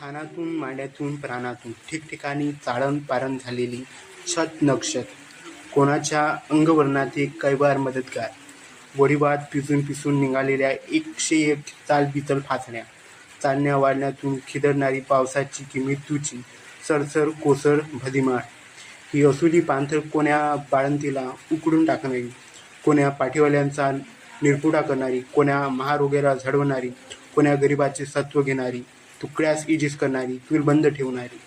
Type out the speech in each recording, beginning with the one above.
स्थानातून मांड्यातून प्राणातून ठिकठिकाणी चाळण पारण झालेली छत नक्षत. कोणाच्या अंगवर्णाचे एक कैवार मदतगार. वडीवात पिसून पिसून निघालेल्या एकशे एक चाल बिचल फासण्या. चालण्या वाढण्यातून खिदळणारी पावसाची की मृत्यूची सरसर कोसर भदिमाळ. ही असुली पांथर कोण्या बाळंतीला उकडून टाकणारी? कोण्या पाठीवाल्यांचा निरपुडा करणारी? कोण्या महारोग्याला झडवणारी? कोण्या गरिबाचे सत्व घेणारी? तुकड्यास इजीस करणारी बंद ठेवणारी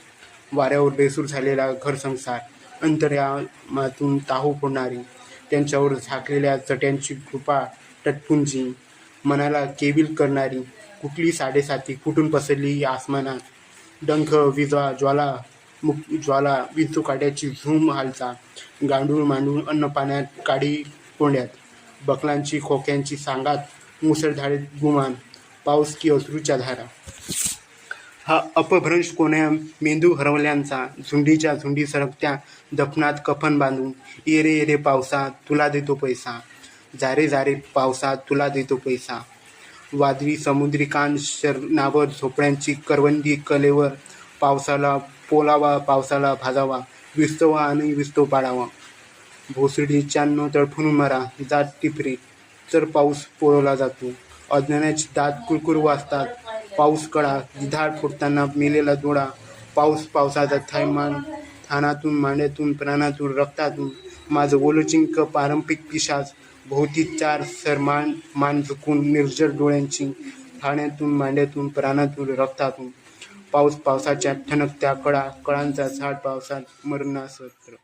वाऱ्यावर बेसूर झालेला घरसंसार अंतर्यामातून ताहू फोडणारी त्यांच्यावर झाकलेल्या चट्यांची कृपा टटपुंजी मनाला केविल करणारी कुठली साडेसाती कुठून पसरली आसमानात डंख विजा ज्वाला मुक ज्वाला विंचू काट्याची झूम हालचा गांडूळ मांडूळ अन्न पाण्यात काडी कोंड्यात बकलांची खोक्यांची सांगात मुसळधारेत गुमान पाऊस की अश्रूच्या धारा. हा अपभ्रंश कोण्या मेंदू हरवल्यांचा झुंडीच्या झुंडी सरकत्या दफनात कफन बांधून येरे येरे पावसा तुला देतो पैसा. जारे जारे पावसा तुला देतो पैसा. वादळी समुद्री कान शरणावर झोपड्यांची करवंदी कलेवर पावसाला पोलावा पावसाला भाजावा विस्तवा आणि विस्तो पाडावा. भोसडीच्यानं तडफून मरा जात टिपरी तर पाऊस पोळवला जातो. अज्ञानाची दात कुरकुर वाजतात पाऊस कळा दिधाड फुटताना मेलेला डोळा पाऊस पावसाचा थैमान थानातून मांड्यातून प्राणातून रक्तातून माझं ओलचिंक पारंपरिक पिशाच भोवती चार सर मान झुकून निर्जर डोळ्यांची ठाण्यातून मांड्यातून प्राणातून रक्तातून. पाऊस पावसाच्या ठणकत्या कळा कळांचा झाड पावसात मरणासत्र.